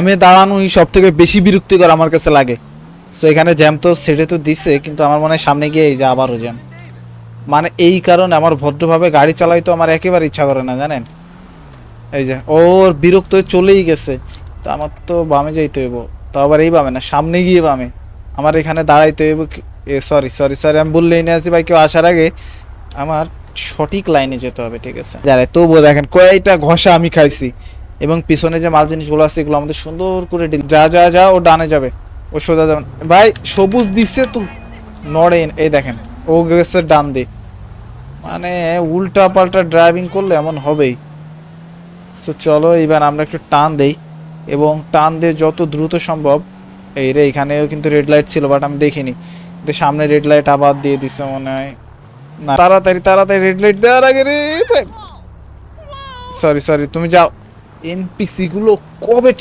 জ্যামে দাঁড়ানোই সব থেকে বেশি বিরক্তিকর আমার কাছে লাগে। সো এখানে জ্যাম তো সেটে তো দিচ্ছে কিন্তু আমার মনে হয় সামনে গিয়ে এই যে আবারও জ্যাম মানে এই কারণে আমার ভদ্রভাবে গাড়ি চালাই তো আমার একেবারে ইচ্ছা করে না, জানেন? এই যে, ওর বিরক্ত হয়ে চলেই গেছে। তো আমার তো বামে যাইতে হইব তো আবার এই বামে না, সামনে গিয়ে বামে। আমার এখানে দাঁড়াইতে হইব সরি সরি সরি আমি বললেই না আছি ভাই কেউ আসার আগে আমার সঠিক লাইনে যেতে হবে, ঠিক আছে? যারা, তবুও দেখেন কয়টা ঘষা আমি খাইছি। এবং পিছনে যে মাল জিনিসগুলো আছে, এগুলো আমাদের সুন্দর করে ডিল যা যা যা, ও ডানে যাবে। ও সোজা যাবে। ভাই, সবুজ দিচ্ছে তো। নড়েন এই দেখেন, ও গেছে ডান দিয়ে। মানে উল্টা পাল্টা ড্রাইভিং করলে এমন হবেই। সো চলো এবার আমরা একটু টান দেই। এবং টান দিয়ে যত দ্রুত সম্ভব, এই রে, এখানেও কিন্তু রেড লাইট ছিল বাট আমি দেখিনি। কিন্তু সামনে রেড লাইট আবার দিয়ে দিছে মনে হয়। না, তাড়াতাড়ি তাড়াতাড়ি রেড লাইট দেওয়ার আগে রে সরি সরি তুমি যাও। এনপিসি গুলো কবে